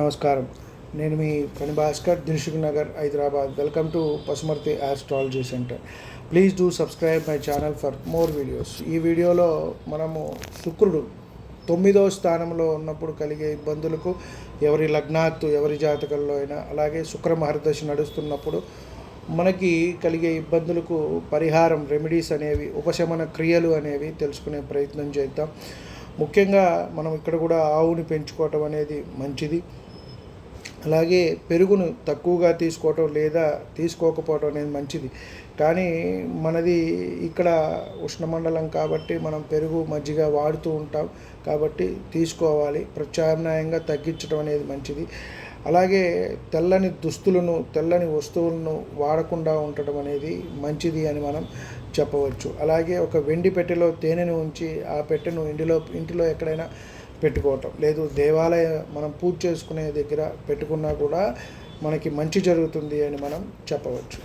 నమస్కారం. నేను మీ పని Bhaskar Dilsukh Nagar Hyderabad. Welcome to Pasumarthi astrology centre. Please do subscribe my channel for more videos. ఈ వీడియోలో మనము శుక్రుడు తొమ్మిదో స్థానంలో ఉన్నప్పుడు కలిగే ఇబ్బందులకు ఎవరి లగ్నాత్తు ఎవరి జాతకంలో అయినా అలాగే శుక్ర మహర్దశ నడుస్తున్నప్పుడు మనకి కలిగే ఇబ్బందులకు పరిహారం రెమెడీస్ అనేవి ఉపశమన క్రియలు అనేవి తెలుసుకునే ప్రయత్నం చేద్దాం. ముఖ్యంగా మనం ఇక్కడ కూడా ఆవుని పెంచుకోవటం అనేది మంచిది. అలాగే పెరుగును తక్కువగా తీసుకోవటం లేదా తీసుకోకపోవటం అనేది మంచిది. కానీ మనది ఇక్కడ ఉష్ణమండలం కాబట్టి మనం పెరుగు మజ్జిగ వాడుతూ ఉంటాం కాబట్టి తీసుకోవాలి. ప్రత్యామ్నాయంగా తగ్గించడం అనేది మంచిది. అలాగే తెల్లని దుస్తులను తెల్లని వస్తువులను వాడకుండా ఉండటం అనేది మంచిది అని మనం చెప్పవచ్చు. అలాగే ఒక వెండి పెట్టెలో తేనెను ఉంచి ఆ పెట్టెను ఇంటిలో ఇంటిలో ఎక్కడైనా పెట్టుకోవటం. లేదు దేవాలయ మనం పూజ చేసుకునే దగ్గర పెట్టుకున్నా కూడా మనకి మంచి జరుగుతుంది అని మనం చెప్పవచ్చు.